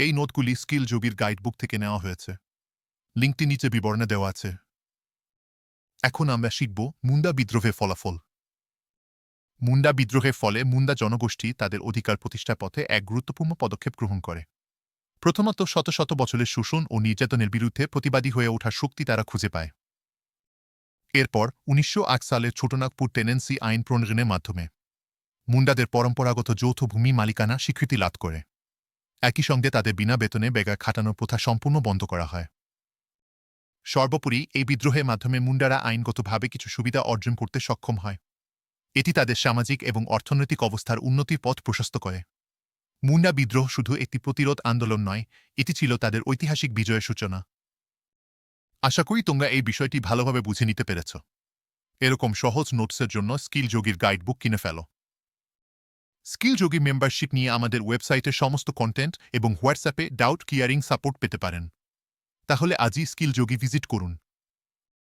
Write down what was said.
এই নোটগুলি স্কিল যোগীর গাইডবুক থেকে নেওয়া হয়েছে। লিঙ্কটি নিচে বিবরণে দেওয়া আছে। এখন আমরা শিখব মুন্ডা বিদ্রোহের ফলাফল। মুন্ডা বিদ্রোহের ফলে মুন্ডা জনগোষ্ঠী তাদের অধিকার প্রতিষ্ঠার পথে এক গুরুত্বপূর্ণ পদক্ষেপ গ্রহণ করে। প্রথমত শত শত বছরের শোষণ ও নির্যাতনের বিরুদ্ধে প্রতিবাদী হয়ে ওঠার শক্তি তারা খুঁজে পায়। এরপর উনিশশো সালের ছোটনাগপুর টেনেন্সি আইন প্রণয়নের মাধ্যমে মুন্ডাদের পরম্পরাগত যৌথ ভূমি মালিকানা স্বীকৃতি লাভ করে। একই সঙ্গে তাদের বিনা বেতনে বেগার খাটানোর প্রথা সম্পূর্ণ বন্ধ করা হয়। সর্বোপরি, এই বিদ্রোহের মাধ্যমে মুন্ডারা আইনগতভাবে কিছু সুবিধা অর্জন করতে সক্ষম হয়। এটি তাদের সামাজিক এবং অর্থনৈতিক অবস্থার উন্নতির পথ প্রশস্ত করে। মুন্ডা বিদ্রোহ শুধু একটি প্রতিরোধ আন্দোলন নয়, এটি ছিল তাদের ঐতিহাসিক বিজয়ের সূচনা। আশা করি তোমরা এই বিষয়টি ভালোভাবে বুঝে নিতে পেরেছ। এরকম সহজ নোটসের জন্য স্কিল যোগীর গাইডবুক কিনে ফেলো। স্কিল যোগী মেম্বারশিপ নিয়ে আমাদের ওয়েবসাইটে সমস্ত কন্টেন্ট এবং হোয়াটসঅ্যাপে ডাউট কিয়ারিং সাপোর্ট পেতে পারেন। তাহলে আজই স্কিল যোগী ভিজিট করুন।